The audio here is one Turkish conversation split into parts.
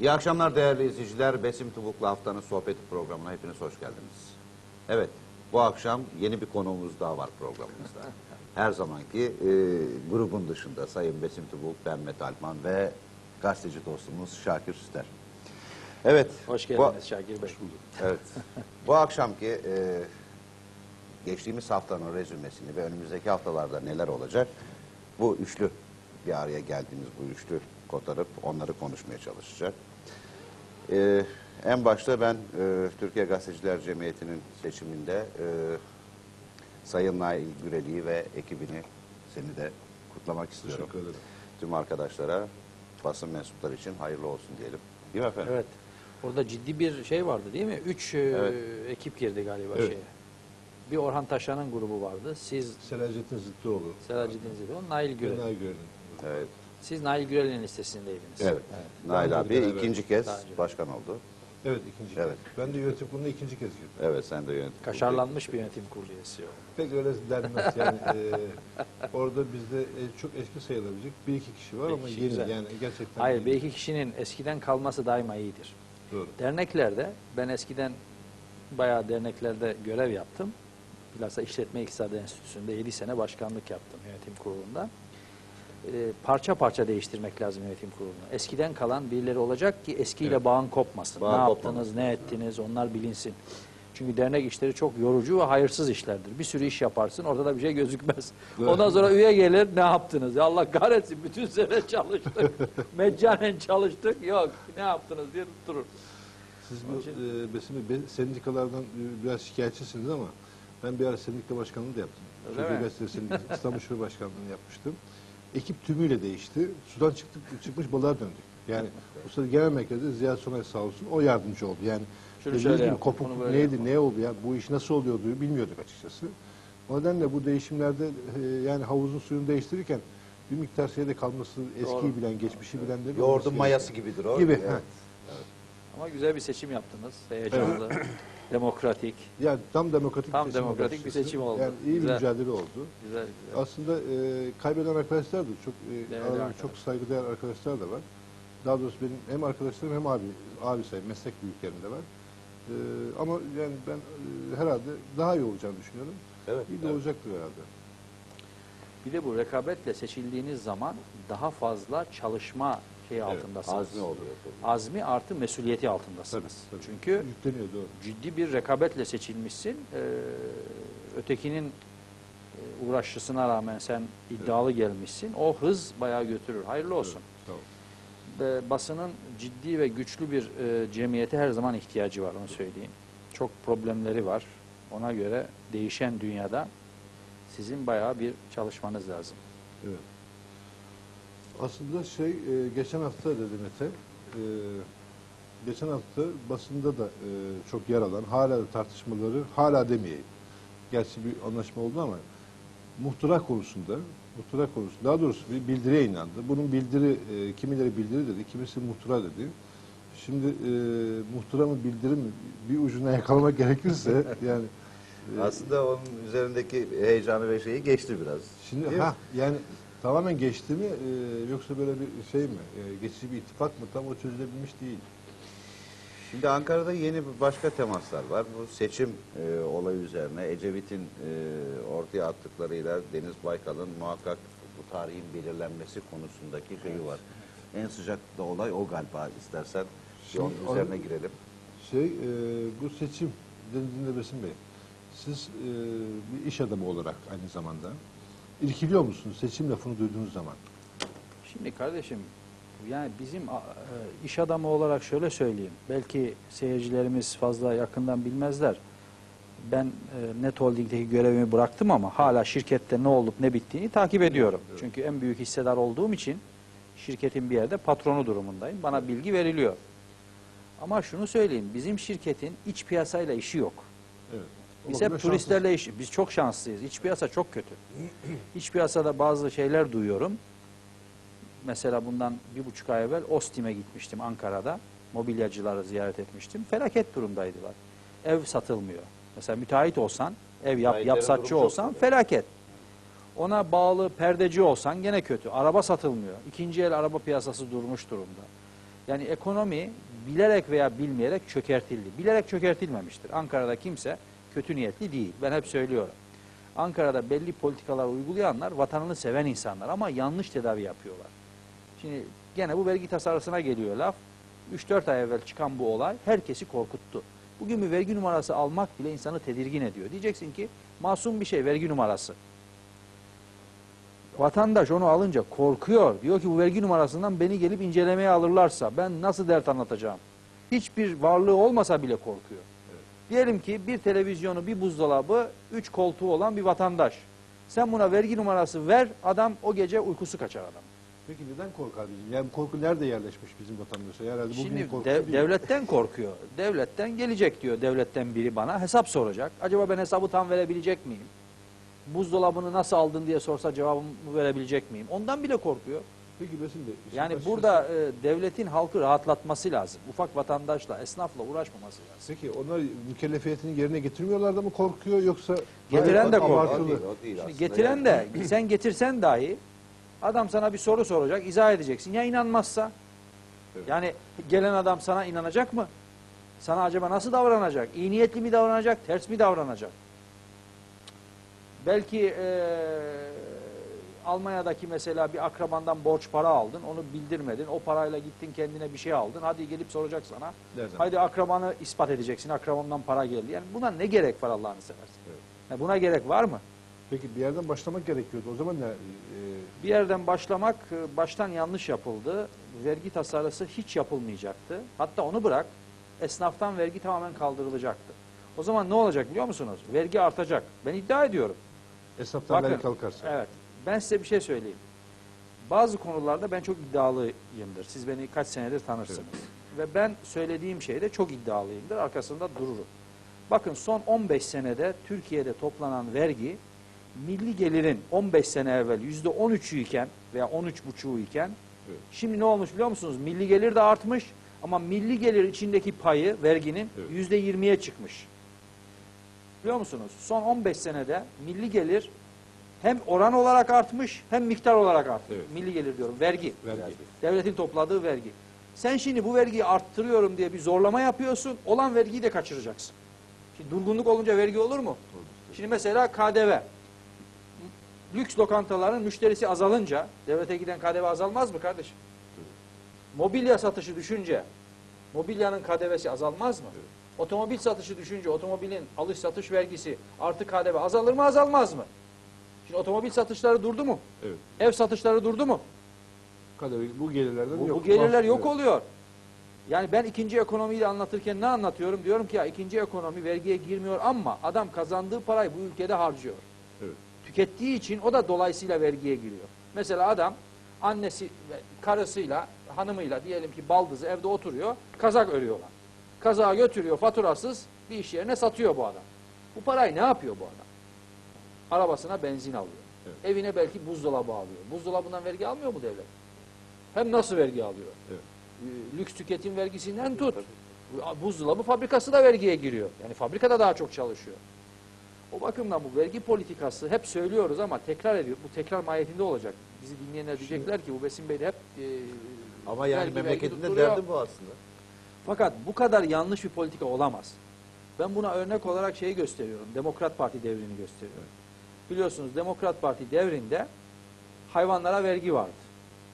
İyi akşamlar değerli izleyiciler. Besim Tubuk'la haftanın sohbeti programına hepiniz hoş geldiniz. Evet, bu akşam yeni bir konuğumuz daha var programımızda. Her zamanki e, grubun dışında Sayın Besim Tubuk, ben Mete Alpan ve gazeteci dostumuz Şakir Süster. Evet. Hoş bu- geldiniz Şakir Bey. Evet. Bu akşamki e, geçtiğimiz haftanın rezümesini ve önümüzdeki haftalarda neler olacak bu üçlü bir araya geldiğimiz bu üçlü kotarıp onları konuşmaya çalışacak. E, en başta ben e, Türkiye Gazeteciler Cemiyeti'nin seçiminde e, Sayın Nail Güreli'yi ve ekibini seni de kutlamak istiyorum. Teşekkür ederim. Tüm arkadaşlara basın mensupları için hayırlı olsun diyelim. Değil mi efendim? Evet. Orada ciddi bir şey vardı değil mi? Üç e, Evet. ekip girdi galiba Evet. şeye. Bir Orhan Taşan'ın grubu vardı. Siz Selahattin Zıttıoğlu. Selahattin Zilon, Nail Gürel. Genel gördüm. Evet. Siz Nail Gürel'in listesindeydiniz. Evet. Nail abi beraber- ikinci kez Daha önce. başkan oldu. Evet ikinci Evet. kez. Ben de yönetim kuruluna ikinci kez girdim. Evet sen de yönetim. Kaşarlanmış bir yönetim kurulu üyesi o. Pek öyle denmez yani. e, orada bizde e, çok eski sayılabilecek bir iki kişi var Bir ama kişi yeni güzel. yani gerçekten. Hayır, yeni. bir iki kişinin eskiden kalması daima iyidir. Doğru. Derneklerde, ben eskiden bayağı derneklerde görev yaptım. Bilhassa İşletme İktisadi Enstitüsü'nde 7 sene başkanlık yaptım yönetim kurulunda. Ee, parça parça değiştirmek lazım yönetim kurulunu. Eskiden kalan birileri olacak ki eskiyle Evet. bağın kopmasın. Bağın ne kopmaması. yaptınız, ne ettiniz onlar bilinsin. Çünkü dernek işleri çok yorucu ve hayırsız işlerdir. Bir sürü iş yaparsın orada da bir şey gözükmez. Evet. Ondan sonra üye gelir ne yaptınız? Ya Allah kahretsin bütün sene çalıştık. Meccanen çalıştık. Yok ne yaptınız diye durur. Siz bu e, Besim Bey, be- sendikalardan e, biraz şikayetçisiniz ama ben bir ara sendika başkanlığı da yaptım. Öyle Türkiye? Gazetesi İstanbul Şube Başkanlığı'nı yapmıştım. Ekip tümüyle değişti. Sudan çıktık, çıkmış balığa döndük. Yani bu sırada genel merkezde Ziya Sonay sağ olsun o yardımcı oldu. Yani Şunu dediğiniz şöyle gibi yap, kopuk bunu böyle neydi, ne oldu ya bu iş nasıl oluyordu bilmiyorduk açıkçası. O nedenle bu değişimlerde e, yani havuzun suyunu değiştirirken bir miktar şeyde kalması, eskiyi Doğru. bilen, geçmişi bilenlerin olması Yoğurdun gerekiyor. mayası gibidir o. Gibi, Evet. evet. Ama güzel bir seçim yaptınız. Heyecanlı, demokratik. Yani tam demokratik Tam bir seçim demokratik oldu bir seçim oldu. Yani iyi bir Güzel. mücadele oldu. Güzel güzel. Aslında e, kaybeden arkadaşlar da çok e, Değerli aralarında arkadaş. çok saygıdeğer arkadaşlar da var. Daha doğrusu benim hem arkadaşlarım hem abi abi sayım meslek büyüklerim de var. E, ama yani ben e, herhalde daha iyi olacağını düşünüyorum. Evet, İyi de evet. olacaktır herhalde. Bir de bu rekabetle seçildiğiniz zaman daha fazla çalışma şeyi altındasınız. Azmi oluyor. tabii. Azmi artı mesuliyeti altındasınız. Tabii, tabii. Çünkü Yükleniyor doğru. ciddi bir rekabetle seçilmişsin. Ee, ötekinin e, uğraşısına rağmen sen iddialı gelmişsin. O hız bayağı götürür. Hayırlı olsun. Ve basının ciddi ve güçlü bir e, cemiyete her zaman ihtiyacı var onu söyleyeyim. Çok problemleri var. Ona göre değişen dünyada sizin bayağı bir çalışmanız lazım. Evet. Aslında şey e, geçen hafta dedi Mete, e, geçen hafta basında da e, çok yer alan, hala da tartışmaları, hala demeyeyim. Gerçi bir anlaşma oldu ama muhtıra konusunda, muhtıra konusunda, daha doğrusu bir bildiriye inandı. Bunun bildiri, e, kimileri bildiri dedi, kimisi muhtıra dedi. Şimdi e, muhtıra mı bildiri mi bir ucuna yakalamak gerekirse yani e, Aslında onun üzerindeki heyecanı ve şeyi geçti biraz. Şimdi ha yani tamamen geçti mi e, yoksa böyle bir şey mi? E, geçici bir ittifak mı? Tam o çözülebilmiş değil. Şimdi Ankara'da yeni başka temaslar var. Bu seçim e, olayı üzerine Ecevit'in e, ortaya attıklarıyla Deniz Baykal'ın muhakkak bu tarihin belirlenmesi konusundaki şeyi var. En sıcak da olay o galiba istersen bir Şimdi onun onu- üzerine girelim. Şey e, bu seçim denildiğinde Besim Bey siz e, bir iş adamı olarak aynı zamanda irkiliyor musunuz seçim lafını duyduğunuz zaman? Şimdi kardeşim yani bizim e, iş adamı olarak şöyle söyleyeyim. Belki seyircilerimiz fazla yakından bilmezler. Ben e, Net Holding'deki görevimi bıraktım ama hala şirkette ne olup ne bittiğini takip ediyorum. Çünkü en büyük hissedar olduğum için şirketin bir yerde patronu durumundayım. Bana bilgi veriliyor. Ama şunu söyleyeyim. Bizim şirketin iç piyasayla işi yok. Evet. Biz hep turistlerle iş, biz çok şanslıyız. İç piyasa çok kötü. İç piyasada bazı şeyler duyuyorum. Mesela bundan bir buçuk ay evvel Ostim'e gitmiştim Ankara'da. Mobilyacıları ziyaret etmiştim. Felaket durumdaydılar. Ev satılmıyor. Mesela müteahhit olsan, ev yap, yapsatçı olsan felaket. Ona bağlı perdeci olsan gene kötü. Araba satılmıyor. İkinci el araba piyasası durmuş durumda. Yani ekonomi bilerek veya bilmeyerek çökertildi. Bilerek çökertilmemiştir. Ankara'da kimse kötü niyetli değil. Ben hep söylüyorum. Ankara'da belli politikalar uygulayanlar vatanını seven insanlar ama yanlış tedavi yapıyorlar. Şimdi gene bu vergi tasarısına geliyor laf. 3-4 ay evvel çıkan bu olay herkesi korkuttu. Bugün bir vergi numarası almak bile insanı tedirgin ediyor. Diyeceksin ki masum bir şey vergi numarası. Vatandaş onu alınca korkuyor. Diyor ki bu vergi numarasından beni gelip incelemeye alırlarsa ben nasıl dert anlatacağım? Hiçbir varlığı olmasa bile korkuyor. Diyelim ki bir televizyonu, bir buzdolabı, üç koltuğu olan bir vatandaş. Sen buna vergi numarası ver, adam o gece uykusu kaçar adam. Peki neden korkar bizim? Yani korku nerede yerleşmiş bizim vatandaşa? Herhalde bugün Şimdi korkusu dev- değil. devletten korkuyor. Devletten gelecek diyor devletten biri bana. Hesap soracak. Acaba ben hesabı tam verebilecek miyim? Buzdolabını nasıl aldın diye sorsa cevabımı verebilecek miyim? Ondan bile korkuyor. Peki Besim Bey. Yani burada e, devletin halkı rahatlatması lazım. Ufak vatandaşla, esnafla uğraşmaması lazım. Peki onlar mükellefiyetini yerine getirmiyorlar da mı korkuyor yoksa Getiren de korkuyor. O değil, o değil Şimdi getiren Yani de sen getirsen dahi adam sana bir soru soracak, izah edeceksin. Ya inanmazsa? Evet. Yani gelen adam sana inanacak mı? Sana acaba nasıl davranacak? İyi niyetli mi davranacak, ters mi davranacak? Belki eee, Almanya'daki mesela bir akrabandan borç para aldın, onu bildirmedin. O parayla gittin kendine bir şey aldın. Hadi gelip soracak sana. Nereden? Haydi akrabanı ispat edeceksin. Akrabandan para geldi. Yani buna ne gerek var Allah'ını seversen? Evet. Ya buna gerek var mı? Peki bir yerden başlamak gerekiyordu. O zaman ne? e, Bir yerden başlamak e, baştan yanlış yapıldı. Vergi tasarısı hiç yapılmayacaktı. Hatta onu bırak esnaftan vergi tamamen kaldırılacaktı. O zaman ne olacak biliyor musunuz? Vergi artacak. Ben iddia ediyorum. esnaftan Bakın, vergi kalkarsa. Evet. Ben size bir şey söyleyeyim. Bazı konularda ben çok iddialıyımdır. Siz beni kaç senedir tanırsınız. Ve ben söylediğim şeyde çok iddialıyımdır. Arkasında dururum. Bakın son 15 senede Türkiye'de toplanan vergi milli gelirin 15 sene evvel %13'ü iken veya 13,5'u iken Evet. şimdi ne olmuş biliyor musunuz? Milli gelir de artmış ama milli gelir içindeki payı verginin Evet. %20'ye çıkmış. Biliyor musunuz? Son 15 senede milli gelir hem oran olarak artmış hem miktar olarak artmış. Evet. Milli gelir diyorum. Vergi. Vergi. Devletin topladığı vergi. Sen şimdi bu vergiyi arttırıyorum diye bir zorlama yapıyorsun. Olan vergiyi de kaçıracaksın. Şimdi durgunluk olunca vergi olur mu? Şimdi mesela KDV. Lüks lokantaların müşterisi azalınca devlete giden KDV azalmaz mı kardeşim? Mobilya satışı düşünce mobilyanın KDV'si azalmaz mı? Otomobil satışı düşünce otomobilin alış satış vergisi artı KDV azalır mı azalmaz mı? Şimdi otomobil satışları durdu mu? Evet. Ev satışları durdu mu? Bu gelirlerden Bu, yok. bu gelirler yok Evet. oluyor. Yani ben ikinci ekonomiyi de anlatırken ne anlatıyorum? Diyorum ki ya ikinci ekonomi vergiye girmiyor ama adam kazandığı parayı bu ülkede harcıyor. Evet. Tükettiği için o da dolayısıyla vergiye giriyor. Mesela adam annesi ve karısıyla, hanımıyla diyelim ki baldızı evde oturuyor, kazak örüyorlar. Kazağı götürüyor faturasız bir iş yerine satıyor bu adam. Bu parayı ne yapıyor bu adam? Arabasına benzin alıyor. Evet. Evine belki buzdolabı alıyor. Buzdolabından vergi almıyor mu devlet? Hem nasıl vergi alıyor? Evet. Ee, Lüks tüketim vergisinden tut. Buzdolabı fabrikası da vergiye giriyor. Yani fabrikada daha çok çalışıyor. O bakımdan bu vergi politikası hep söylüyoruz ama tekrar ediyor. Bu tekrar mahiyetinde olacak. Bizi dinleyenler diyecekler ki bu Besim Bey de hep e, Ama yani vergi, memleketinde derdi bu aslında. Fakat bu kadar yanlış bir politika olamaz. Ben buna örnek olarak şeyi gösteriyorum. Demokrat Parti devrini gösteriyorum. Biliyorsunuz Demokrat Parti devrinde hayvanlara vergi vardı.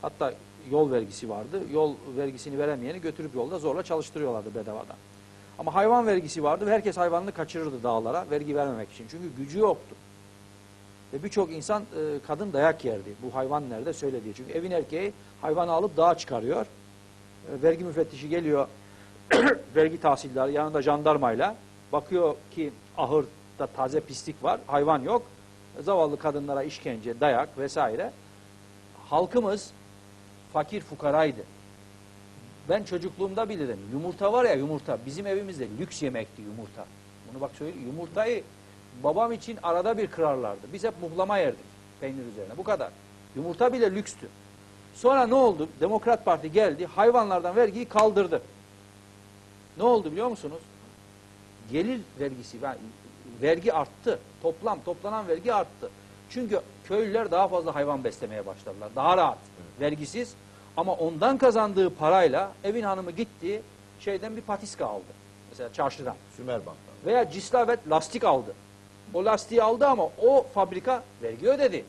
Hatta yol vergisi vardı. Yol vergisini veremeyeni götürüp yolda zorla çalıştırıyorlardı bedavadan. Ama hayvan vergisi vardı ve herkes hayvanını kaçırırdı dağlara vergi vermemek için. Çünkü gücü yoktu. Ve birçok insan e, kadın dayak yerdi. Bu hayvan nerede söyle. Çünkü evin erkeği hayvanı alıp dağa çıkarıyor. E, vergi müfettişi geliyor vergi tahsildarı yanında jandarmayla bakıyor ki ahırda taze pislik var, hayvan yok. Zavallı kadınlara işkence, dayak vesaire. Halkımız fakir fukaraydı. Ben çocukluğumda bilirim. Yumurta var ya yumurta. Bizim evimizde lüks yemekti yumurta. Bunu bak söyleyeyim. Yumurtayı babam için arada bir kırarlardı. Biz hep muhlama yerdik peynir üzerine. Bu kadar. Yumurta bile lükstü. Sonra ne oldu? Demokrat Parti geldi. Hayvanlardan vergiyi kaldırdı. Ne oldu biliyor musunuz? Gelir vergisi, yani vergi arttı. Toplam, toplanan vergi arttı. Çünkü köylüler daha fazla hayvan beslemeye başladılar. Daha rahat, vergisiz. Ama ondan kazandığı parayla evin hanımı gitti şeyden bir patiska aldı. Mesela çarşıdan. Sümer Bank'tan. Veya Cislavet lastik aldı. O lastiği aldı ama o fabrika vergi ödedi.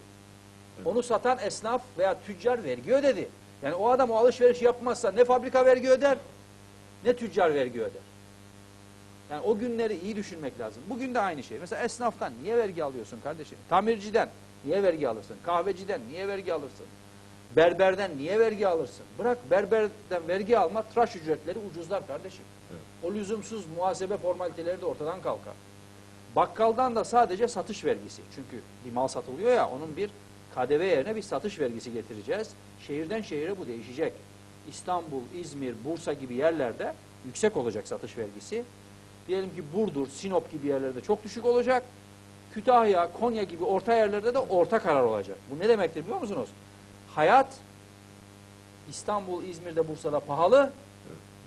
Onu satan esnaf veya tüccar vergi ödedi. Yani o adam o alışveriş yapmazsa ne fabrika vergi öder ne tüccar vergi öder. Yani o günleri iyi düşünmek lazım. Bugün de aynı şey. Mesela esnaftan niye vergi alıyorsun kardeşim? Tamirciden niye vergi alırsın? Kahveciden niye vergi alırsın? Berberden niye vergi alırsın? Bırak berberden vergi alma, tıraş ücretleri ucuzlar kardeşim. O lüzumsuz muhasebe formaliteleri de ortadan kalkar. Bakkaldan da sadece satış vergisi. Çünkü bir mal satılıyor ya onun bir KDV yerine bir satış vergisi getireceğiz. Şehirden şehire bu değişecek. İstanbul, İzmir, Bursa gibi yerlerde yüksek olacak satış vergisi. Diyelim ki Burdur, Sinop gibi yerlerde çok düşük olacak. Kütahya, Konya gibi orta yerlerde de orta karar olacak. Bu ne demektir biliyor musunuz? Hayat İstanbul, İzmir'de, Bursa'da pahalı.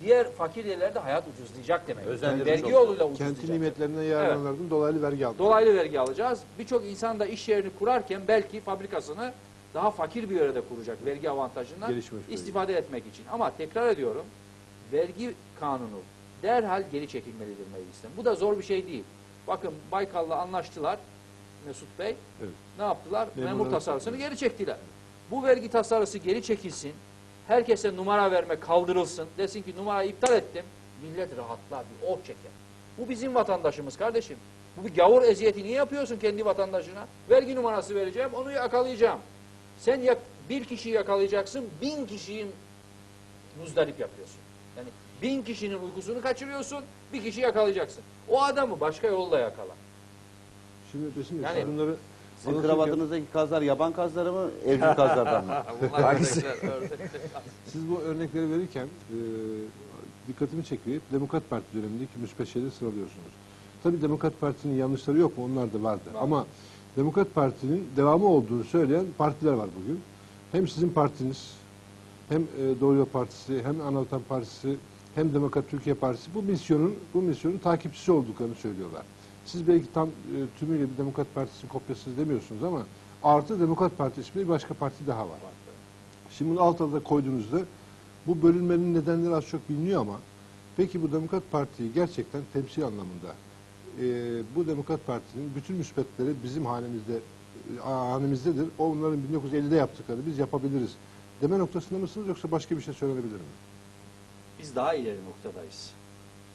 Diğer fakir yerlerde hayat ucuzlayacak demek. Özendirmiş vergi yoluyla ucuzlayacak. Kenti nimetlerinden yararlananlardan dolaylı vergi aldı. Dolaylı vergi alacağız. Birçok insan da iş yerini kurarken belki fabrikasını daha fakir bir yerde kuracak vergi avantajından Gelişmiş istifade etmek için. Ama tekrar ediyorum vergi kanunu derhal geri çekilmelidir meclisten. Bu da zor bir şey değil. Bakın Baykal'la anlaştılar Mesut Bey. Evet. Ne yaptılar? Memur Memurları tasarısını geri çektiler. Bu vergi tasarısı geri çekilsin. Herkese numara verme kaldırılsın. Desin ki numarayı iptal ettim. Millet rahatlar, bir oh çeker. Bu bizim vatandaşımız kardeşim. Bu bir gavur eziyeti niye yapıyorsun kendi vatandaşına? Vergi numarası vereceğim, onu yakalayacağım. Sen yak bir kişiyi yakalayacaksın, bin kişiyi muzdarip yapıyorsun. Yani bin kişinin uykusunu kaçırıyorsun, bir kişi yakalayacaksın. O adamı başka yolla yakala. Şimdi Bey, Yani- siz bunları Sizin anlatırken kravatınızdaki kazlar yaban kazları mı, evcil kazlardan mı? Siz bu örnekleri verirken e, dikkatimi çekiyor. Demokrat Parti dönemindeki müspet şeyleri sıralıyorsunuz. Tabii Demokrat Parti'nin yanlışları yok mu? Onlar da vardı. Var. Ama Demokrat Parti'nin devamı olduğunu söyleyen partiler var bugün. Hem sizin partiniz, hem e, Doğru Yol Partisi, hem Anavatan Partisi, hem Demokrat Türkiye Partisi bu misyonun bu misyonun takipçisi olduklarını söylüyorlar. Siz belki tam e, tümüyle bir Demokrat Partisi'nin kopyası demiyorsunuz ama artı Demokrat Parti isminde bir başka parti daha var. Şimdi bunu alt alta koyduğunuzda bu bölünmenin nedenleri az çok biliniyor ama peki bu Demokrat Parti'yi gerçekten temsil anlamında e, bu Demokrat Parti'nin bütün müspetleri bizim hanemizde e, hanemizdedir. Onların 1950'de yaptıkları biz yapabiliriz. Deme noktasında mısınız yoksa başka bir şey söylenebilir mi? Biz daha ileri noktadayız.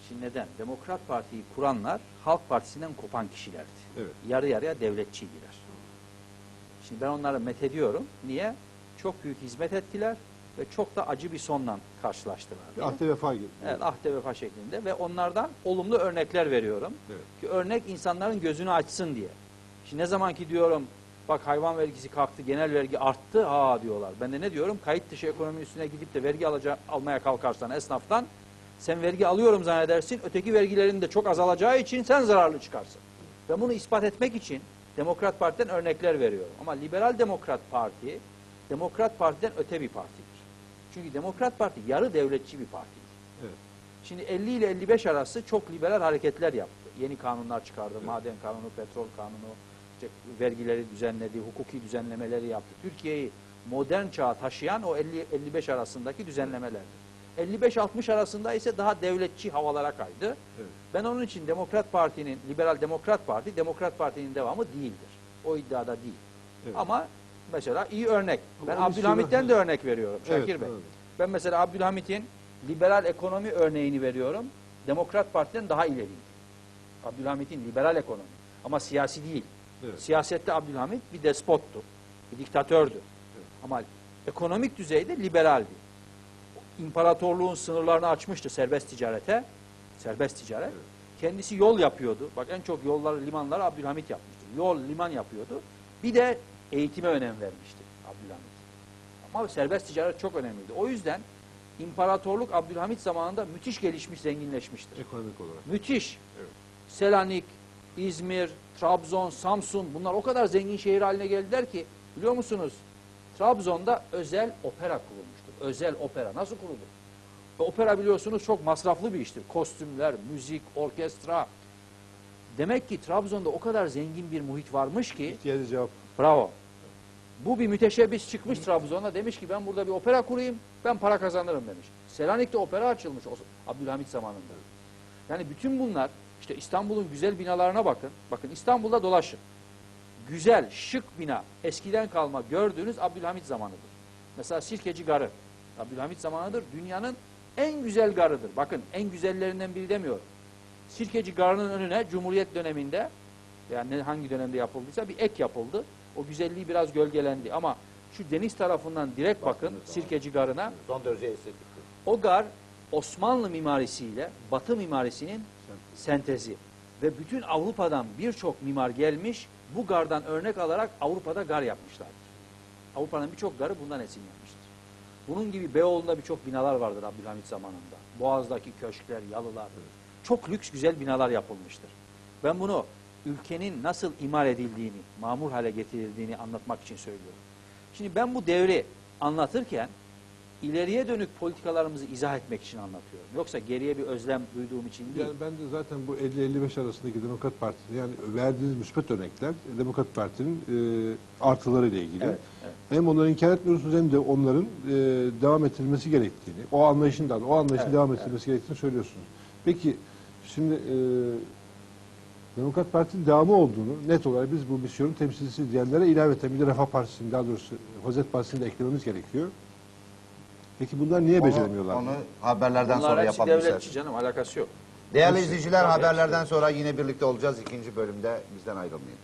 Şimdi neden? Demokrat Parti'yi kuranlar Halk Partisi'nden kopan kişilerdi. Evet. Yarı yarıya devletçiydiler. Şimdi ben onları methediyorum. Niye? Çok büyük hizmet ettiler ve çok da acı bir sonla karşılaştılar. Bir ahde vefa gibi. Evet, ahde vefa şeklinde ve onlardan olumlu örnekler veriyorum. Evet. Ki örnek insanların gözünü açsın diye. Şimdi ne zaman ki diyorum bak hayvan vergisi kalktı, genel vergi arttı, ha diyorlar. Ben de ne diyorum? Kayıt dışı ekonominin üstüne gidip de vergi alaca, almaya kalkarsan esnaftan sen vergi alıyorum zannedersin. Öteki vergilerin de çok azalacağı için sen zararlı çıkarsın. Ben bunu ispat etmek için Demokrat Parti'den örnekler veriyorum. Ama Liberal Demokrat Parti, Demokrat Parti'den öte bir partidir. Çünkü Demokrat Parti yarı devletçi bir partidir. Evet. Şimdi 50 ile 55 arası çok liberal hareketler yaptı. Yeni kanunlar çıkardı. Maden kanunu, petrol kanunu, işte vergileri düzenledi, hukuki düzenlemeleri yaptı. Türkiye'yi modern çağa taşıyan o 50-55 arasındaki düzenlemelerdir. 55-60 arasında ise daha devletçi havalara kaydı. Evet. Ben onun için Demokrat Parti'nin, Liberal Demokrat Parti, Demokrat Parti'nin devamı değildir. O iddiada değil. Evet. Ama mesela iyi örnek. Ama Ben Abdülhamit'ten de örnek veriyorum Şakir Evet, Bey. evet. Ben mesela Abdülhamit'in liberal ekonomi örneğini veriyorum. Demokrat Parti'den daha ileriydi. Abdülhamit'in liberal ekonomi. Ama siyasi değil. Evet. Siyasette Abdülhamit bir despottu. Bir diktatördü. Ama ekonomik düzeyde liberaldi. İmparatorluğun sınırlarını açmıştı serbest ticarete. Serbest ticaret. Evet. Kendisi yol yapıyordu. Bak en çok yolları, limanları Abdülhamit yapmıştı. Yol, liman yapıyordu. Bir de eğitime önem vermişti Abdülhamit. Ama serbest ticaret çok önemliydi. O yüzden imparatorluk Abdülhamit zamanında müthiş gelişmiş, zenginleşmiştir. Ekonomik olarak. Müthiş. Evet. Selanik, İzmir, Trabzon, Samsun bunlar o kadar zengin şehir haline geldiler ki biliyor musunuz? Trabzon'da özel opera kurulmuştur. Özel opera. Nasıl kurulur? Ve opera biliyorsunuz çok masraflı bir iştir. Kostümler, müzik, orkestra. Demek ki Trabzon'da o kadar zengin bir muhit varmış ki İhtiyacı cevap. Bravo. Bu bir müteşebbis çıkmış Trabzon'a demiş ki ben burada bir opera kurayım, ben para kazanırım demiş. Selanik'te opera açılmış Abdülhamit zamanında. Yani bütün bunlar işte İstanbul'un güzel binalarına bakın. Bakın İstanbul'da dolaşın. Güzel, şık bina eskiden kalma gördüğünüz Abdülhamit zamanıdır. Mesela Sirkeci Garı Abdülhamit zamanıdır. Dünyanın en güzel garıdır. Bakın en güzellerinden biri demiyorum. Sirkeci Garı'nın önüne Cumhuriyet döneminde yani hangi dönemde yapıldıysa bir ek yapıldı. O güzelliği biraz gölgelendi ama şu deniz tarafından direkt bakın Sirkeci Garı'na Son derece estetik. o gar Osmanlı mimarisiyle Batı mimarisinin sentezi. Ve bütün Avrupa'dan birçok mimar gelmiş bu gardan örnek alarak Avrupa'da gar yapmışlardır. Avrupa'nın birçok garı bundan esinlenmiştir. Bunun gibi Beyoğlu'nda birçok binalar vardır Abdülhamit zamanında. Boğaz'daki köşkler, yalılar. Çok lüks güzel binalar yapılmıştır. Ben bunu ülkenin nasıl imar edildiğini, mamur hale getirildiğini anlatmak için söylüyorum. Şimdi ben bu devri anlatırken ileriye dönük politikalarımızı izah etmek için anlatıyorum. Yoksa geriye bir özlem duyduğum için değil. Yani ben de zaten bu 50-55 arasındaki Demokrat Parti yani verdiğiniz müspet örnekler Demokrat Parti'nin e, artıları ile ilgili. Evet, evet. Hem onları inkar etmiyorsunuz hem de onların e, devam ettirilmesi gerektiğini, o anlayışından, o anlayışın Evet, devam ettirilmesi gerektiğini söylüyorsunuz. Peki şimdi e, Demokrat Parti'nin devamı olduğunu net olarak biz bu misyonun temsilcisi diyenlere ilaveten bir de Refah Partisi'nin daha doğrusu Hozet Partisi'ni de eklememiz gerekiyor. Peki bunlar niye beceremiyorlar? Onu, haberlerden Bunlar sonra hepsi yapalım devletçi canım alakası yok. Değerli izleyiciler haberlerden sonra yine birlikte olacağız. İkinci bölümde bizden ayrılmayın.